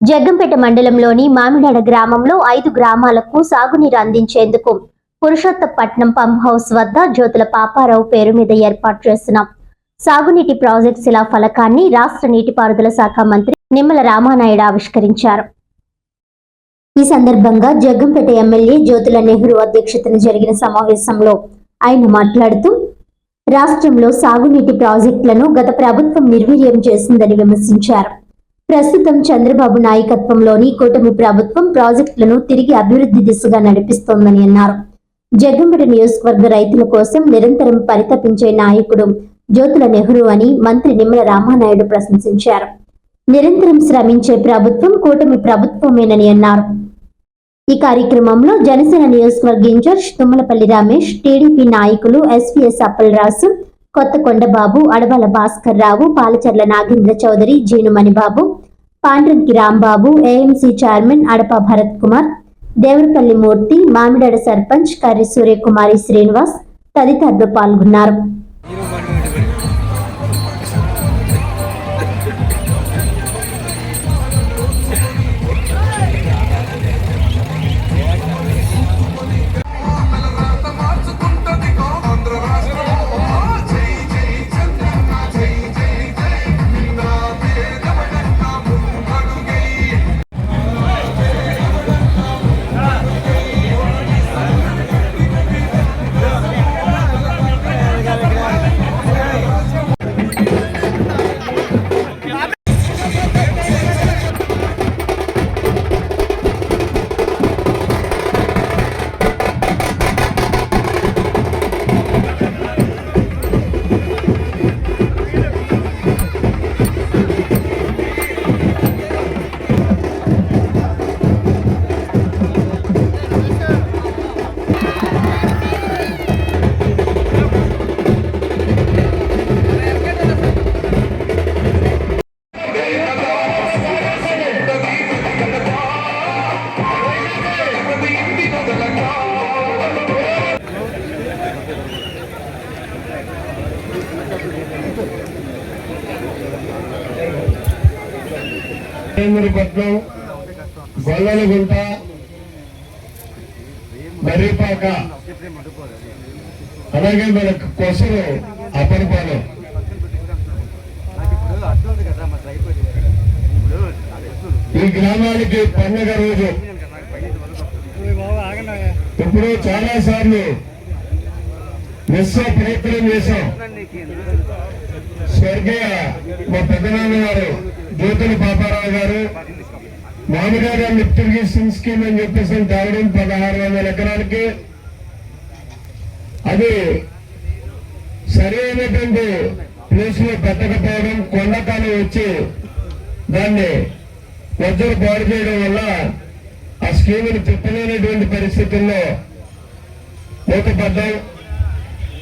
జగ్గంపేట మండలంలోని మామిడాడ గ్రామంలో ఐదు గ్రామాలకు సాగునీరు అందించేందుకు పురుషోత్తపట్నం పంప్ హౌస్ వద్ద జ్యోతుల పాపారావు పేరు మీద ఏర్పాటు చేసిన సాగునీటి ప్రాజెక్ట్ శిలా ఫలకాన్ని రాష్ట్ర నీటిపారుదల శాఖ మంత్రి నిమ్మల రామానాయుడు ఆవిష్కరించారు. ఈ సందర్భంగా జగ్గంపేట ఎమ్మెల్యే జ్యోతుల నెహ్రూ అధ్యక్షతన జరిగిన సమావేశంలో ఆయన మాట్లాడుతూ రాష్ట్రంలో సాగునీటి ప్రాజెక్టులను గత ప్రభుత్వం నిర్వీర్యం చేసిందని విమర్శించారు. ప్రస్తుతం చంద్రబాబు నాయకత్వంలోని కూటమి ప్రభుత్వం ప్రాజెక్టులను తిరిగి అభివృద్ధి దిశగా నడిపిస్తోందని అన్నారు. జగ్గంపేట నియోజకవర్గ రైతుల కోసం నిరంతరం పరితపించే నాయకుడు జ్యోతుల నెహ్రూ అని మంత్రి నిమ్మల రామానాయుడు ప్రశంసించారు. నిరంతరం శ్రమించే ప్రభుత్వం కూటమి ప్రభుత్వమేనని అన్నారు. ఈ కార్యక్రమంలో జనసేన నియోజకవర్గ ఇన్ఛార్జ్ తుమ్మలపల్లి రమేష్ టీడీపీ నాయకులు SVS Appalarasu Kothakonda Babu Adavala Bhaskar Rao Palacharla Nagendra Chowdary Jeenumani Babu Pandranki Rambabu AMC chairman Adapa Bharat Kumar Devarapalli Murthy Mamidada sarpanch Karri Suryakumari Srinivas తదితరులు పాల్గొన్నారు. రాజేంద్రపట్నం గొల్లలగుంట మర్రిపాక. అలాగే మన కొసరు అపరిపాలెం ఈ గ్రామానికి పండుగ రోజు. ఇప్పుడు చాలా సార్లు నిస్స ప్రయత్నం చేశాం. స్వర్గీయ మా పెద్దనాన్న గారు జ్యోతుల పాపారావు గారు మామిడాడ లిఫ్ట్ ఇరిగేషన్ స్కీమ్ అని చెప్పేసి తాగడం పదహారు వందల ఎకరాలకి. అది సరైనటువంటి ప్లేస్లో పెట్టకపోవడం కొండకాలు వచ్చి దాన్ని వజ్ర పాడు చేయడం వల్ల ఆ స్కీముని తిప్పలేనటువంటి పరిస్థితుల్లో మూతపడ్డాం.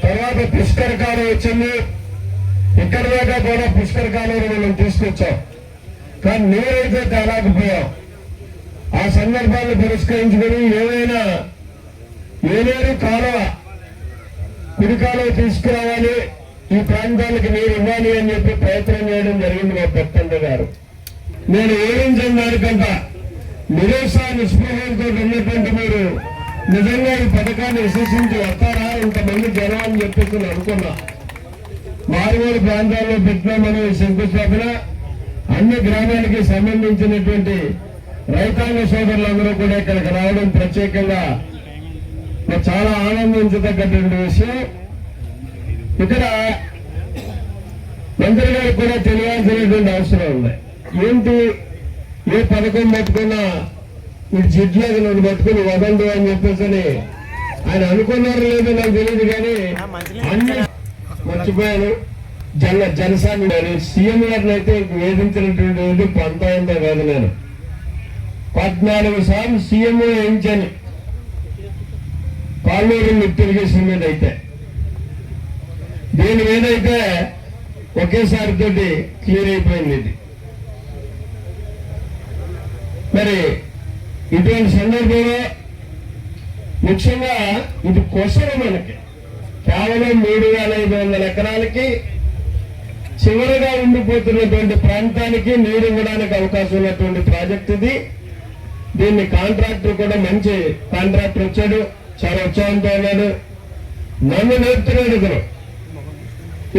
తర్వాత పుష్కర కాలం వచ్చింది. ఇక్కడ దాకా కూడా పుష్కర కాలంలో మనం తీసుకొచ్చాం. కానీ నువ్వైతే తేలాకపోయాం ఆ సందర్భాన్ని పురస్కరించుకొని ఏవైనా ఏలేరు కాలువ కుడి తీసుకురావాలి ఈ ప్రాంతానికి నీరు ఇవ్వాలి అని చెప్పి ప్రయత్నం చేయడం జరిగింది మా పెత్తండ్రి గారు. నేను ఊహించిన దానికంట నిరేష నిస్పృహంతో ఉన్నటువంటి మీరు నిజంగా ఈ పథకాన్ని విశ్వసించి వస్తారా? ఇంతమంది జనం అని చెప్పేసి అనుకున్నా. మారుమూరు ప్రాంతాల్లో పెట్టినామని శంకుస్థాపన అన్ని గ్రామానికి సంబంధించినటువంటి రైతాంగ సోదరులందరూ కూడా ఇక్కడికి రావడం ప్రత్యేకంగా చాలా ఆనందించదగ్గటువంటి విషయం. ఇక్కడ మంత్రి గారికి కూడా తెలియాల్సినటువంటి అవసరం ఉంది. ఏంటి? ఏ పథకం పట్టుకున్నా ఇది జిడ్లేదు నన్ను పట్టుకుని వదండు అని చెప్పేసి అని ఆయన అనుకున్నారో లేదో నాకు తెలియదు కానీ అన్ని మర్చిపోయాను. జన జనసాని గారు సీఎం గారిని అయితే వేధించినటువంటి పంతాయంతో కాదు నేను పద్నాలుగు సార్లు సీఎం వేయించాను. పాలూరు లిఫ్ట్ మీద అయితే. దీని మీద అయితే ఒకేసారి తోటి క్లియర్ అయిపోయింది ఇది. మరి ఇటువంటి సందర్భంలో ముఖ్యంగా ఇది కొసరు మనకి. కేవలం మూడు వేల ఐదు వందల ఎకరాలకి చివరగా ఉండిపోతున్నటువంటి ప్రాంతానికి నీరు ఇవ్వడానికి అవకాశం ఉన్నటువంటి ప్రాజెక్ట్ ఇది. దీన్ని కాంట్రాక్టర్ కూడా మంచి కాంట్రాక్టర్ వచ్చాడు చాలా ఉత్సాహంతో ఉన్నాడు. నన్ను నేర్పుతున్నాడు ఇతను.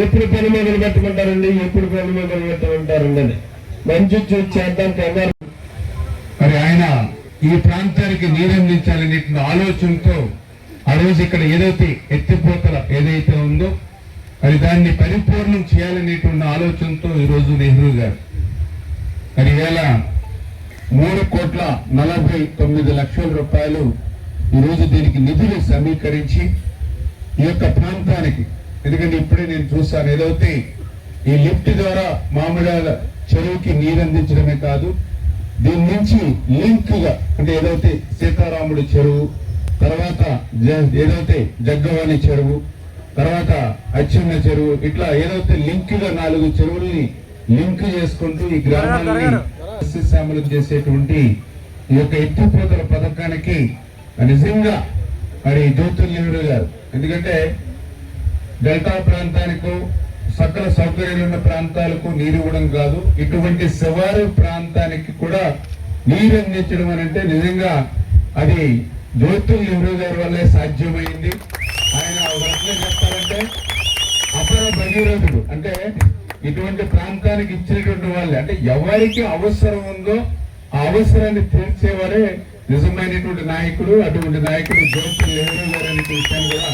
ఎప్పుడు పని మొదలు పెట్టుకుంటారండి ఎప్పుడు పని మొదలు పెట్టుకుంటారండి అని మంచి చూసి చేద్దాం కన్నారు మరి ఆయన ఈ ప్రాంతానికి నీరందించాలనే ఆలోచనతో ఆ రోజు ఇక్కడ ఏదైతే ఎత్తిపోతల ఏదైతే ఉందో మరి దాన్ని పరిపూర్ణం చేయాలనేటువంటి ఆలోచనతో ఈ రోజు నెహ్రూ గారు. మరి వేళ మూడు కోట్ల నలభై తొమ్మిది లక్షల రూపాయలు ఈ రోజు దీనికి నిధులు సమీకరించి ఈ యొక్క ప్రాంతానికి ఎందుకంటే ఇప్పుడే నేను చూస్తాను ఏదైతే ఈ లిఫ్ట్ ద్వారా మామిడాల చెరువుకి నీరు అందించడమే కాదు దీని నుంచి లింక్గా అంటే ఏదైతే సీతారాముడి చెరువు తర్వాత ఏదైతే జగ్గవాణి చెరువు తర్వాత అచ్చెన్న చెరువు ఇట్లా ఏదైతే లింక్గా నాలుగు చెరువుల్ని లింక్ చేసుకుంటూ ఈ గ్రామాలని సస్యశ్యామలం చేసేటువంటి ఈ యొక్క ఎత్తిపోతల పథకానికి నిజంగా మరి జ్యోతిర్లింగుడు గారు. ఎందుకంటే డెల్టా ప్రాంతానికి సకల సౌకర్యాలు ఉన్న ప్రాంతాలకు నీరు ఇవ్వడం కాదు ఇటువంటి శివారు ప్రాంతానికి కూడా నీరు అందించడం అని అంటే నిజంగా అది జ్యోతుల్ నెహ్రూ గారి వల్లే సాధ్యమైంది. ఆయన ఒక చెప్పాలంటే అపర భగీరథుడు అంటే ఇటువంటి ప్రాంతానికి ఇచ్చినటువంటి వాళ్ళే. అంటే ఎవరికి అవసరం ఉందో ఆ అవసరాన్ని తీర్చేవారే నిజమైనటువంటి నాయకుడు అటువంటి నాయకుడు జ్యోతుల్ నెహ్రూ గారు అనే విషయాన్ని కూడా